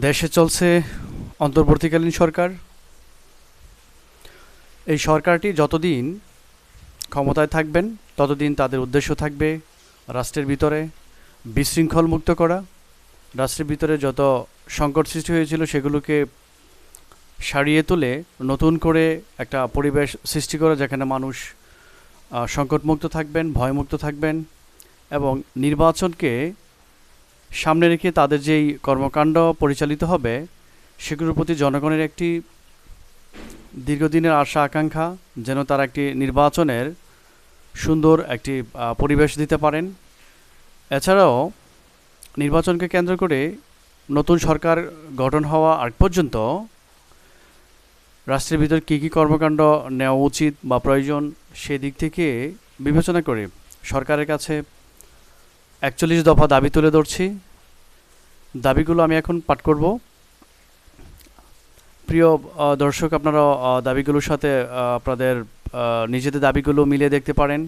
দেশে চলছে অন্তর্বর্তীকালীন সরকার। এই সরকারটি যতদিন ক্ষমতায় থাকবেন, ততদিন তাদের উদ্দেশ্য থাকবে রাষ্ট্রের ভিতরে বিশৃঙ্খল মুক্ত করা। রাষ্ট্রের ভিতরে যত সংকট সৃষ্টি হয়েছিল, সেগুলোকে সারিয়ে তুলে নতুন করে একটা পরিবেশ সৃষ্টি করা, যেখানে মানুষ সংকটমুক্ত থাকবেন, ভয়মুক্ত থাকবেন এবং নির্বাচনকে সামনে রেখে তাদের যেই কর্মকাণ্ড পরিচালিত হবে, সেগুলোর প্রতি জনগণের একটি দীর্ঘদিনের আশা, আকাঙ্ক্ষা, যেন তারা একটি নির্বাচনের সুন্দর একটি পরিবেশ দিতে পারেন। এছাড়াও নির্বাচনকে কেন্দ্র করে নতুন সরকার গঠন হওয়া আগ পর্যন্ত রাষ্ট্রের ভিতর কী কী কর্মকাণ্ড নেওয়া উচিত বা প্রয়োজন সেদিক থেকে বিবেচনা করে সরকারের কাছে একচল্লিশ দফা দাবি তুলে ধরছি। দাবিগুলো আমি এখন পাঠ করব। প্রিয় দর্শক, আপনারা দাবিগুলোর সাথে আপনাদের নিজেদের দাবিগুলো মিলিয়ে দেখতে পারেন।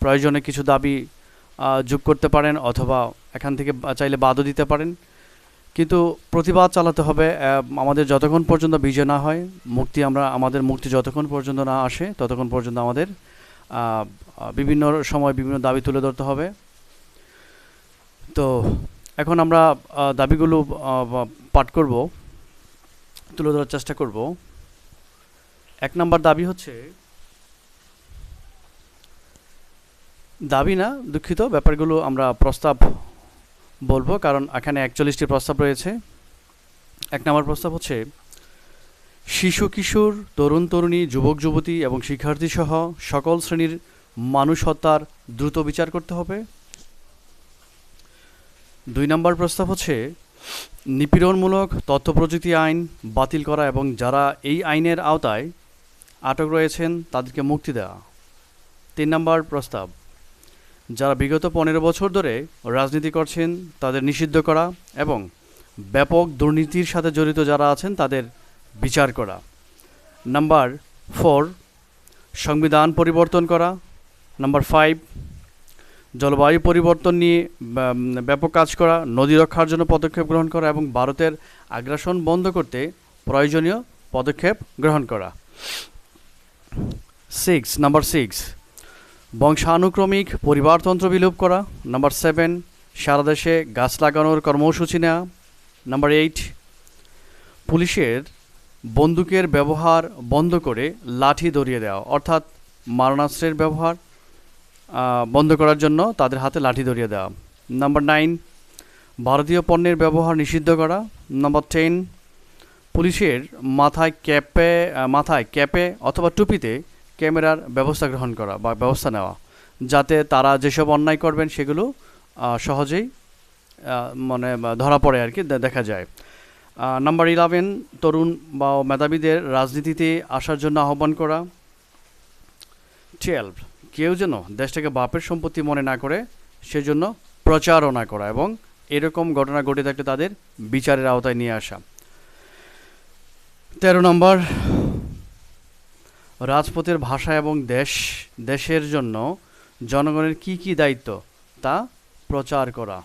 প্রয়োজনে কিছু দাবি যোগ করতে পারেন অথবা এখান থেকে চাইলে বাদও দিতে পারেন। কিন্তু প্রতিবাদ চালাতে হবে আমাদের যতক্ষণ পর্যন্ত বিজয় না হয়, মুক্তি আমরা, আমাদের মুক্তি যতক্ষণ পর্যন্ত না আসে, ততক্ষণ পর্যন্ত আমাদের বিভিন্ন সময় বিভিন্ন দাবি তুলে ধরতে হবে। তো এখন আমরা দাবিগুলো পাঠ করব, তুলে ধরার চেষ্টা করব। এক নম্বর দাবি হচ্ছে, দাবি না, দুঃখিত, ব্যাপারগুলো আমরা প্রস্তাব বলব, কারণ এখানে একচল্লিশটি প্রস্তাব রয়েছে। এক নম্বর প্রস্তাব হচ্ছে, শিশু, কিশোর, তরুণ, তরুণী, যুবক, যুবতী এবং শিক্ষার্থী সহ সকল শ্রেণির মানুষ হত্যার দ্রুত বিচার করতে হবে। দুই নম্বর প্রস্তাব হচ্ছে, নিপীড়নমূলক তথ্য প্রযুক্তি আইন বাতিল করা এবং যারা এই আইনের আওতায় আটক রয়েছেন তাদেরকে মুক্তি দেওয়া। তিন নম্বর প্রস্তাব, যারা বিগত পনেরো বছর ধরে রাজনীতি করছেন তাদের নিষিদ্ধ করা এবং ব্যাপক দুর্নীতির সাথে জড়িত যারা আছেন তাদের বিচার করা। নাম্বার ফোর, সংবিধান পরিবর্তন করা। নাম্বার ফাইভ জলবায়ু পরিবর্তন নিয়ে ব্যাপক কাজ করা, নদী রক্ষার জন্য পদক্ষেপ গ্রহণ করা এবং ভারতের আগ্রাসন বন্ধ করতে প্রয়োজনীয় পদক্ষেপ গ্রহণ করা। সিক্স নাম্বার সিক্স বংশানুক্রমিক পরিবারতন্ত্র বিলোপ করা। নাম্বার সেভেন সারা দেশে গাছ লাগানোর কর্মসূচি নেওয়া। নাম্বার এইট পুলিশের বন্দুকের ব্যবহার বন্ধ করে লাঠি ধরিয়ে দেওয়া, অর্থাৎ মারণাস্ত্রের ব্যবহার। বন্ধ করার জন্য তাদের হাতে লাঠি ধরিয়ে দেওয়া। নাম্বার নাইন ভারতীয় পণ্যের ব্যবহার নিষিদ্ধ করা। নাম্বার টেন পুলিশের মাথায় ক্যাপে মাথায় ক্যাপে অথবা টুপিতে ক্যামেরার ব্যবস্থা গ্রহণ করা বা ব্যবস্থা নেওয়া, যাতে তারা যেসব অন্যায় করবেন সেগুলো সহজেই মানে ধরা পড়ে আর কি দেখা যায়। নাম্বার ইলেভেন তরুণ বা মেধাবীদের রাজনীতিতে আসার জন্য আহ্বান করা। টুয়েলভ কেউ যেন দেশটাকে বাপের সম্পত্তি মনে না করে, সেজন্য প্রচারণা করা এবং এরকম ঘটনা ঘটে থাকলে তাদের বিচারের আওতায় নিয়ে আসা। তেরো নম্বর, রাজপথের ভাষা এবং দেশ, দেশের জন্য জনগণের কি কি দায়িত্ব তা প্রচার করা।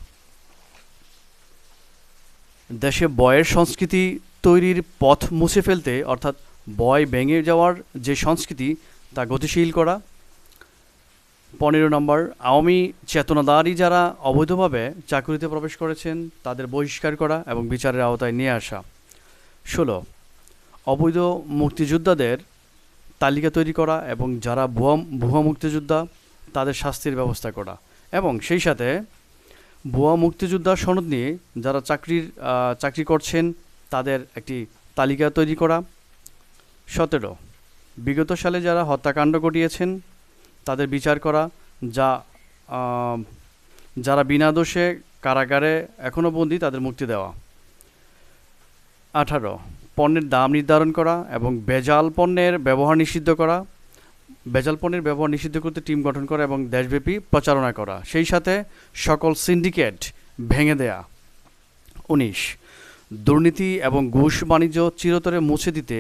দেশে বয়ের সংস্কৃতি তৈরির পথ মুছে ফেলতে, অর্থাৎ বয় ভেঙে যাওয়ার যে সংস্কৃতি, তা গতিশীল করা। পনেরো নম্বর, আওয়ামী চেতনাদারী যারা অবৈধভাবে চাকরিতে প্রবেশ করেছেন, তাদের বহিষ্কার করা এবং বিচারের আওতায় নিয়ে আসা। ষোলো, অবৈধ মুক্তিযোদ্ধাদের তালিকা তৈরি করা এবং যারা ভুয়া ভুয়া মুক্তিযোদ্ধা, তাদের শাস্তির ব্যবস্থা করা। এবং সেই সাথে ভুয়া মুক্তিযোদ্ধা সনদ নিয়ে যারা চাকরির চাকরি করছেন, তাদের একটি তালিকা তৈরি করা। সতেরো, বিগত সালে যারা হত্যাকাণ্ড ঘটিয়েছেন তাদের বিচার করা, যা যারা বিনা দোষে কারাগারে এখনও বন্দী তাদের মুক্তি দেওয়া। আঠারো, পণ্যের দাম নির্ধারণ করা এবং বেজাল পণ্যের ব্যবহার নিষিদ্ধ করা, বেজাল পণ্যের ব্যবহার নিষিদ্ধ করতে টিম গঠন করা এবং দেশব্যাপী প্রচারণা করা। সেই সাথে সকল সিন্ডিকেট ভেঙে দেয়া। উনিশ, দুর্নীতি এবং ঘুষ বাণিজ্য চিরতরে মুছে দিতে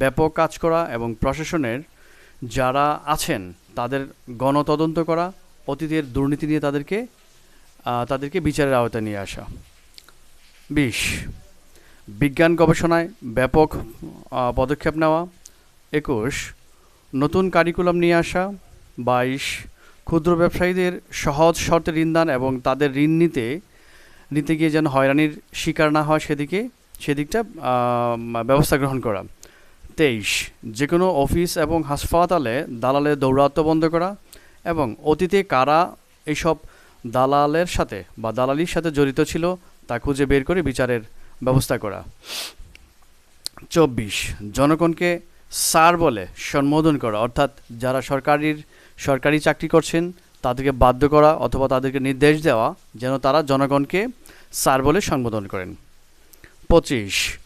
ব্যাপক কাজ করা এবং প্রশাসনের যারা আছেন, তাদের গণতদন্ত করা, অতীতের দুর্নীতি নিয়ে তাদেরকে তাদেরকে বিচারের আওতায় নিয়ে আসা। বিশ, বিজ্ঞান গবেষণায় ব্যাপক পদক্ষেপ নেওয়া। একুশ, নতুন কারিকুলাম নিয়ে আসা। বাইশ, ক্ষুদ্র ব্যবসায়ীদের সহজ শর্তে ঋণদান এবং তাদের ঋণ নিতে নিতে গিয়ে যেন হয়রানির শিকার না হয় সেদিকে, সেদিকটা ব্যবস্থা গ্রহণ করা। তেইশ। যে কোনো অফিস এবং হাসপাতালে দালালের দৌরাত্ম্য বন্ধ করা এবং অতীতে কারা এইসব দালালের সাথে বা দালালির সাথে জড়িত ছিল তা খুঁজে বের করে বিচারের ব্যবস্থা করা। চব্বিশ। জনগণকে স্যার বলে সম্বোধন করা, অর্থাৎ যারা সরকারির, সরকারি চাকরি করছেন, তাদেরকে বাধ্য করা অথবা তাদেরকে নির্দেশ দেওয়া, যেন তারা জনগণকে স্যার বলে সম্বোধন করেন। পঁচিশ।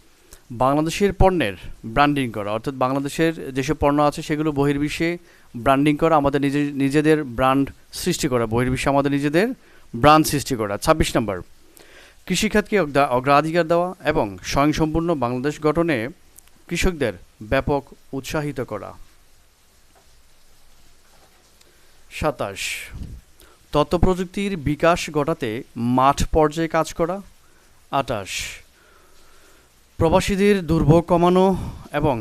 বাংলাদেশের পণ্যের ব্র্যান্ডিং করা, অর্থাৎ বাংলাদেশের যেসব পণ্য আছে সেগুলো বহির্বিশ্বে ব্র্যান্ডিং করা, আমাদের নিজে, নিজেদের ব্র্যান্ড সৃষ্টি করা, বহির্বিশ্বে আমাদের নিজেদের ব্র্যান্ড সৃষ্টি করা। ছাব্বিশ নম্বর, কৃষিখাতকে অগ্রা- অগ্রাধিকার দেওয়া এবং স্বয়ংসম্পূর্ণ বাংলাদেশ গঠনে কৃষকদের ব্যাপক উৎসাহিত করা। সাতাশ তথ্য প্রযুক্তির বিকাশ ঘটাতে মাঠ পর্যায়ে কাজ করা। আটাশ প্রবাসীদের দুর্ভোগ কমানো এবং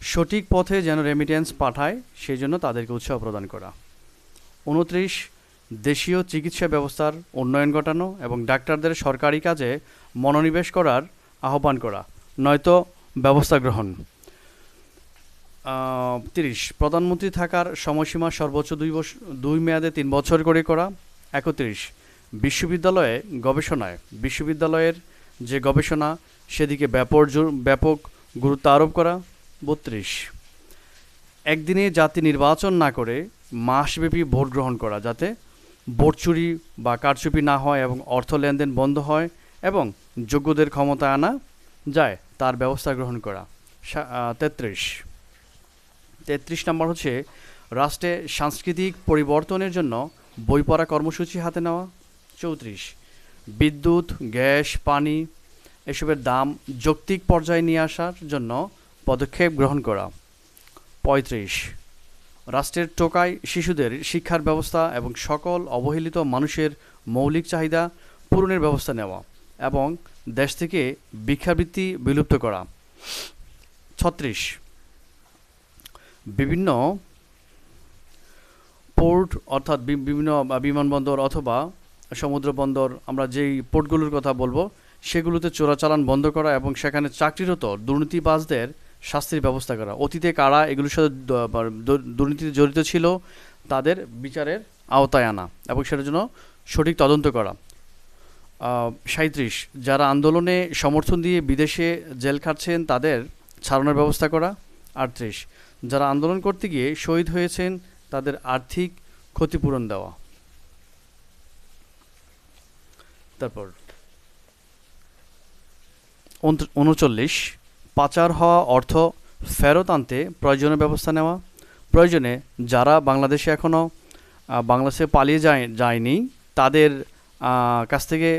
সঠিক পথে যেন রেমিটেন্স পাঠায়, সেই জন্য তাদেরকে উৎসাহ প্রদান করা। উনত্রিশ, দেশীয় চিকিৎসা ব্যবস্থার উন্নয়ন ঘটানো এবং ডাক্তারদের সরকারি কাজে মনোনিবেশ করার আহ্বান করা, নয়তো ব্যবস্থা গ্রহণ। তিরিশ, প্রধানমন্ত্রী থাকার সময়সীমা সর্বোচ্চ দুই বছর দুই মেয়াদে তিন বছর করে করা। একত্রিশ, বিশ্ববিদ্যালয়ে গবেষণায়, বিশ্ববিদ্যালয়ের যে গবেষণা সেদিকে ব্যাপক ব্যাপক গুরুত্ব আরোপ করা, বত্রিশ। একদিনে জাতি নির্বাচন না করে মাসব্যাপী ভোট গ্রহণ করা, যাতে ভোট চুরি বা কারচুপি না হয় এবং অর্থ লেনদেন বন্ধ হয় এবং যোগ্যদের ক্ষমতা আনা যায়, তার ব্যবস্থা গ্রহণ করা। তেত্রিশ। তেত্রিশ নম্বর হচ্ছে রাষ্ট্রে সাংস্কৃতিক পরিবর্তনের জন্য বই পড়া কর্মসূচি হাতে নেওয়া, চৌত্রিশ। বিদ্যুৎ, গ্যাস, পানি এসবের দাম যৌক্তিক পর্যায়ে নিয়ে আসার জন্য পদক্ষেপ গ্রহণ করা। পঁয়ত্রিশ। রাষ্ট্রের টোকায় শিশুদের শিক্ষার ব্যবস্থা এবং সকল অবহেলিত মানুষের মৌলিক চাহিদা পূরণের ব্যবস্থা নেওয়া এবং দেশ থেকে ভিক্ষাবৃত্তি বিলুপ্ত করা। ছত্রিশ। বিভিন্ন পোর্ট অর্থাৎ বিভিন্ন বিমানবন্দর অথবা সমুদ্র বন্দর আমরা যেই পোর্টগুলোর কথা বলব সেগুলোতে চোরাচালান বন্ধ করা এবং সেখানে চাকরিরত দুর্নীতিবাজদের শাস্তির ব্যবস্থা করা। অতীতে কারা এগুলোর সাথে দুর্নীতিতে জড়িত ছিল তাদের বিচারের আওতায় আনা এবং সেটার জন্য সঠিক তদন্ত করা। সাঁত্রিশ যারা আন্দোলনে সমর্থন দিয়ে বিদেশে জেল খাটছেন তাদের ছাড়ানোর ব্যবস্থা করা। আটত্রিশ, যারা আন্দোলন করতে গিয়ে শহীদ হয়েছেন তাদের আর্থিক ক্ষতিপূরণ দেওয়া। তারপর উনচল্লিশ। পাচার হওয়া অর্থ ফেরত আনতে প্রয়োজনীয় ব্যবস্থা নেওয়া। প্রয়োজনে যারা বাংলাদেশে এখনও বাংলাদেশে পালিয়ে যায়, যায়নি, তাদের কাছ থেকে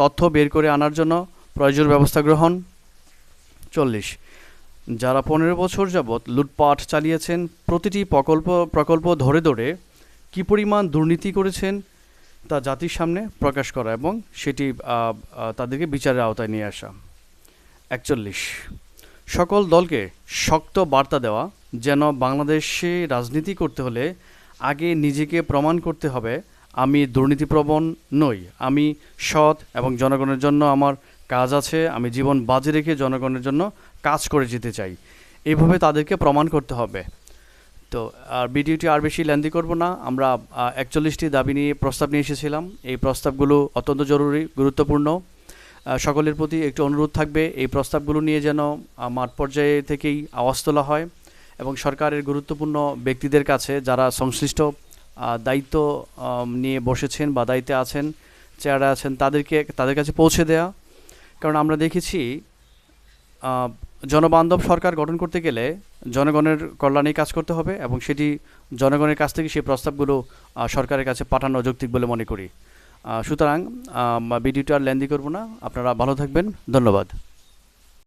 তথ্য বের করে আনার জন্য প্রয়োজনীয় ব্যবস্থা গ্রহণ। চল্লিশ। যারা পনেরো বছর যাবৎ লুটপাট চালিয়েছেন, প্রতিটি প্রকল্প প্রকল্প ধরে ধরে কী পরিমাণ দুর্নীতি করেছেন, তা জাতির সামনে প্রকাশ করা এবং সেটি তাদেরকে বিচারের আওতায় নিয়ে আসা। একচল্লিশ। সকল দলকে শক্ত বার্তা দেওয়া, যেন বাংলাদেশে রাজনীতি করতে হলে আগে নিজেকে প্রমাণ করতে হবে, আমি দুর্নীতিপ্রবণ নই, আমি সৎ এবং জনগণের জন্য আমার কাজ আছে, আমি জীবন বাজে রেখে জনগণের জন্য কাজ করে যেতে চাই। এইভাবে তাদেরকে প্রমাণ করতে হবে। তো, আর ভিডিওটি আর বেশি লেন্দি করব না, আমরা একচল্লিশটি দাবি নিয়ে প্রস্তাব নিয়ে এসেছিলাম। এই প্রস্তাবগুলো অত্যন্ত জরুরি, গুরুত্বপূর্ণ। সকলের প্রতি একটু অনুরোধ থাকবে, এই প্রস্তাবগুলো নিয়ে যেন মাঠ পর্যায়ে থেকেই আওয়াজ তোলা হয় এবং সরকারের গুরুত্বপূর্ণ ব্যক্তিদের কাছে যারা সংশ্লিষ্ট দায়িত্ব নিয়ে বসেছেন বা দায়িত্বে আছেন, চেয়ারে আছেন, তাদেরকে, তাদের কাছে পৌঁছে দেওয়া কারণ আমরা দেখেছি জনবান্ধব সরকার গঠন করতে গেলে জনগণের কল্যাণে কাজ করতে হবে এবং সেটি জনগণের কাছ থেকে সেই প্রস্তাবগুলো সরকারের কাছে পাঠানো যৌক্তিক বলে মনে করি। সুতরাং ভিডিওটা আর লেন্দি করব না। আপনারা ভালো থাকবেন। ধন্যবাদ।